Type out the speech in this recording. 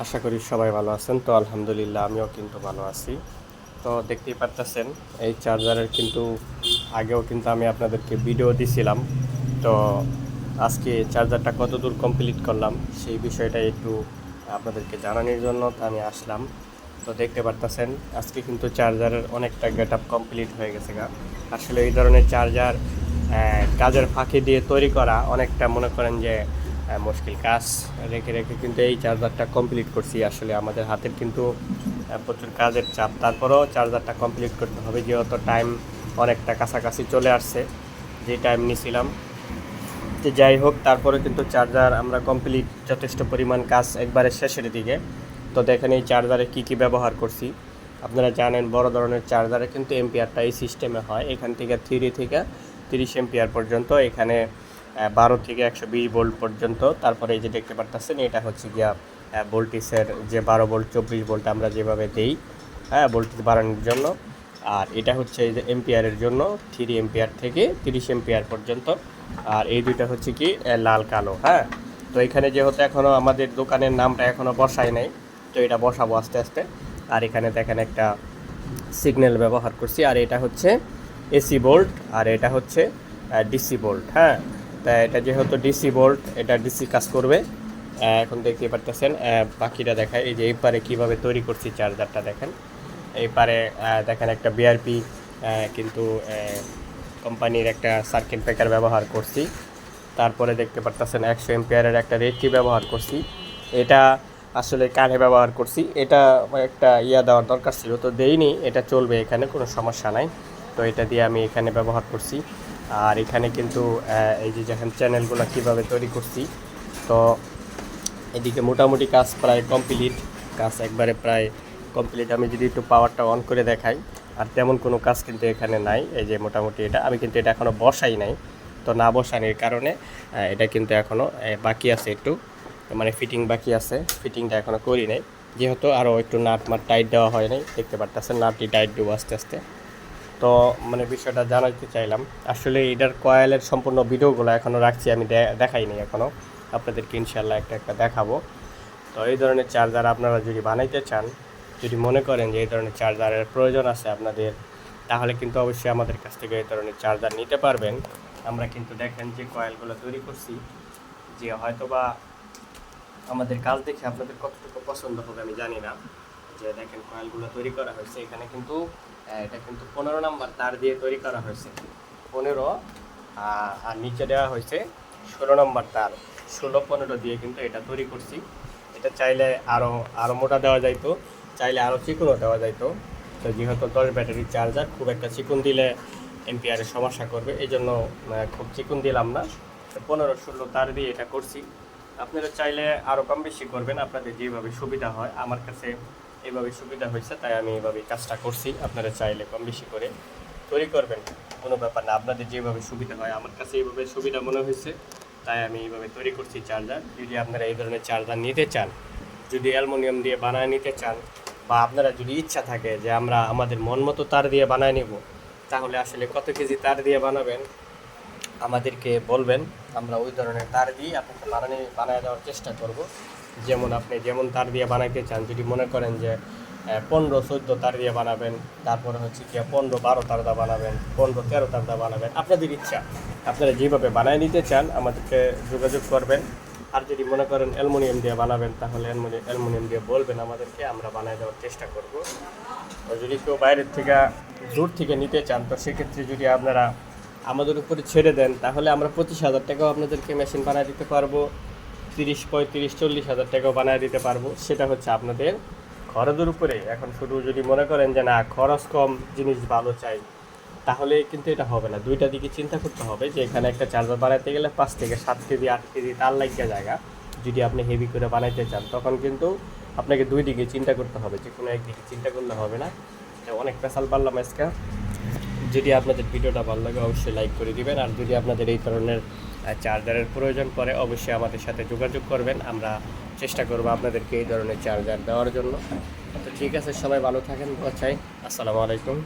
আশা করি সবাই ভালো আছেন। তো আলহামদুলিল্লাহ, আমিও কিন্তু ভালো আছি। তো দেখতেই পারতেছেন, এই চার্জারের কিন্তু আগেও কিন্তু আমি আপনাদেরকে ভিডিও দিছিলাম। তো আজকে চার্জারটা কত দূর কমপ্লিট করলাম, সেই বিষয়টা একটু আপনাদেরকে জানানোর জন্য আমি আসলাম। তো দেখতে পারতেছেন, আজকে কিন্তু চার্জারের অনেকটা গেট আপ কমপ্লিট হয়ে গেছে গা। আসলে এই ধরনের চার্জার কাজের ফাঁকি দিয়ে তৈরি করা অনেকটা মনে করেন যে মুশকিল কাজ। রেখে রেখে কিন্তু এই চার্জারটা কমপ্লিট করছি। আসলে আমাদের হাতের কিন্তু প্রচুর কাজের চাপ। তারপরেও চার্জারটা কমপ্লিট করতে হবে, যেহেতু টাইম অনেকটা কাছাকাছি চলে আসছে, যে টাইম নিয়েছিলাম যে যাই হোক, তারপরে কিন্তু চার্জার আমরা কমপ্লিট যথেষ্ট পরিমাণ কাজ একবারে শেষের দিকে। তো দেখেন এই চার্জারে কী কী ব্যবহার করছি। আপনারা জানেন, বড় ধরনের চার্জারে কিন্তু এমপিআরটা এই সিস্টেমে হয়। এখান থেকে থ্রি থেকে তিরিশ এমপিআর পর্যন্ত এখানে বারো থেকে একশো বিশ ভোল্ট পর্যন্ত। তারপরে এই যে দেখতে পারতেছেন, এটা হচ্ছে গিয়া ভোল্টিসের যে বারো ভোল্ট চব্বিশ ভোল্ট আমরা যেভাবে দেই হ্যাঁ ভোল্টেজ বাড়ানোর জন্য। আর এটা হচ্ছে এই যে এমপিআরের জন্য, থ্রি এমপিআর থেকে তিরিশ এমপিআর পর্যন্ত। আর এই দুইটা হচ্ছে কি লাল, কালো হ্যাঁ। তো এখানে যেহেতু এখনও আমাদের দোকানের নামটা এখনও বসাই নাই, তো এটা বসাবো আস্তে আস্তে। আর এখানে দেখেন একটা সিগন্যাল ব্যবহার করছি, আর এটা হচ্ছে এসি বোল্ট, আর এটা হচ্ছে ডিসি বোল্ট হ্যাঁ। তা এটা যেহেতু ডিসি বোল্ট এটা ডিসি কাজ করবে। এখন দেখতে পারতেছেন বাকিটা দেখায়। এই যে এই পারে কীভাবে তৈরি করছি চার্জারটা দেখেন। এই পারে দেখেন একটা বিআরপি কিন্তু কোম্পানির একটা সার্কিট ব্রেকার ব্যবহার করছি। তারপরে দেখতে পারতেছেন একশো এমপিয়ারের একটা রেডটি ব্যবহার করছি। এটা আসলে কানে ব্যবহার করছি। এটা একটা ইয়া দেওয়ার দরকার ছিল, তো দেইনি। এটা চলবে এখানে, কোনো সমস্যা নাই। তো এটা দিয়ে আমি এখানে ব্যবহার করছি। আর এখানে কিন্তু এই যে দেখেন চ্যানেলগুলো কীভাবে তৈরি করছি, তো এদিকে মোটামুটি কাজ প্রায় কমপ্লিট কাজ একবারে প্রায় কমপ্লিট আমি যদি একটু পাওয়ারটা অন করে দেখাই, আর তেমন কোনো কাজ কিন্তু এখানে নাই, এই যে মোটামুটি এটা। আমি কিন্তু এটা এখনও বসাই নাই, তো না বসানোর কারণে এটা কিন্তু এখনও বাকি আছে একটু মানে ফিটিং বাকি আছে ফিটিংটা এখনও করি নাই। যেহেতু আরও একটু নাট মাট টাইট দেওয়া হয় নাই, দেখতে পারতেছেন নাটটি টাইট দেবো আস্তে আস্তে। তো মানে বিষয়টা জানাইতে চাইলাম। আসলে এটার কয়েলের সম্পূর্ণ ভিডিওগুলো এখনও রাখছি, আমি দেখাইনি এখনও আপনাদেরকে ইনশাল্লাহ একটা একটা দেখাবো। তো এই ধরনের চার্জার আপনারা যদি বানাইতে চান, যদি মনে করেন যে এই ধরনের চার্জারের প্রয়োজন আছে আপনাদের, তাহলে কিন্তু অবশ্যই আমাদের কাছ থেকে এই ধরনের চার্জার নিতে পারবেন। আমরা কিন্তু দেখেন যে কয়েলগুলো তৈরি করছি, যে হয়তোবা আমাদের কাজ দেখে আপনাদের কতটুকু পছন্দ হবে আমি জানি না। যে দেখেন কয়েলগুলো তৈরি করা হয়েছে, এখানে কিন্তু এটা কিন্তু পনেরো নাম্বার তার দিয়ে তৈরি করা হয়েছে। পনেরো আর নিচে দেওয়া হয়েছে ষোলো নম্বর তার। ষোলো, পনেরো দিয়ে কিন্তু এটা তৈরি করছি। এটা চাইলে আরও আরও মোটা দেওয়া যাইতো, চাইলে আরও চিকুনও দেওয়া যাইতো। তো যেহেতু দশ ব্যাটারি চার্জার, খুব একটা চিকুন দিলে এমপিআরের সমস্যা করবে এই জন্য খুব চিকুন দিলাম না। পনেরো, ষোলো তার দিয়ে এটা করছি। আপনারা চাইলে আরও কম বেশি করবেন, আপনাদের যেভাবে সুবিধা হয়। আমার কাছে এইভাবে সুবিধা হয়েছে, তাই আমি এইভাবে কাজটা করছি। আপনারা চাইলে কম বেশি করে তৈরি করবেন, কোনো ব্যাপার না। আপনাদের যেভাবে সুবিধা হয়, আমার কাছে এইভাবে সুবিধা মনে হয়েছে, তাই আমি এইভাবে তৈরি করছি চার্জার। যদি আপনারা এই ধরনের চার্জার নিতে চান, যদি অ্যালুমিনিয়াম দিয়ে বানায় নিতে চান, বা আপনারা যদি ইচ্ছা থাকে যে আমরা আমাদের মন মতো তার দিয়ে বানায় নেব, তাহলে আসলে কত কেজি তার দিয়ে বানাবেন, আমাদেরকে বলবেন। আমরা ওই ধরনের তার দিয়ে আপনাকে বানানি বানায় দেওয়ার চেষ্টা করব। যেমন আপনি যেমন তার দিয়ে বানাইতে চান, যদি মনে করেন যে পনেরো চোদ্দ তার দিয়ে বানাবেন, তারপরে হচ্ছে কি, পনেরো বারো তার দা বানাবেন, পনেরো তেরো তার দা বানাবেন, আপনাদের ইচ্ছা। আপনারা যেভাবে বানায় নিতে চান, আমাদেরকে যোগাযোগ করবেন। আর যদি মনে করেন অ্যালুমিনিয়াম দিয়ে বানাবেন, তাহলে অ্যালুমিনিয়াম দিয়ে বলবেন আমাদেরকে, আমরা বানায় দেওয়ার চেষ্টা করব। তো যদি কেউ বাইরের থেকে, দূর থেকে নিতে চান, তো সেক্ষেত্রে যদি আপনারা আমাদের উপরে ছেড়ে দেন, তাহলে আমরা পঁচিশ হাজার টাকাও আপনাদেরকে মেশিন বানিয়ে দিতে পারব। তিরিশ পঁয়ত্রিশ চল্লিশ হাজার টাকাও বানিয়ে দিতে পারব। সেটা হচ্ছে আপনাদের খরচের উপরে। এখন শুধু যদি মনে করেন যে, না, খরচ কম, জিনিস ভালো চাই, তাহলে কিন্তু এটা হবে না। দুইটা দিকে চিন্তা করতে হবে যে, এখানে একটা চার্জার বানাইতে গেলে পাঁচ থেকে সাত কেজি, আট কেজি তার লাগিয়ে জায়গা। যদি আপনি হেভি করে বানাইতে চান, তখন কিন্তু আপনাকে দুই দিকে চিন্তা করতে হবে যে, কোনো একদিকে চিন্তা করলে হবে না। অনেক পেশাল পারলাম আজকে। যদি আপনাদের ভিডিওটা ভালো লাগে, অবশ্যই লাইক করে দিবেন। আর যদি আপনাদের এই ধরনের চার্জারের প্রয়োজন পড়ে, অবশ্যই আমাদের সাথে যোগাযোগ করবেন। আমরা চেষ্টা করব আপনাদেরকে এই ধরনের চার্জার দেওয়ার জন্য। তো ঠিক আছে, সবাই ভালো থাকেন চাই আসসালামু আলাইকুম।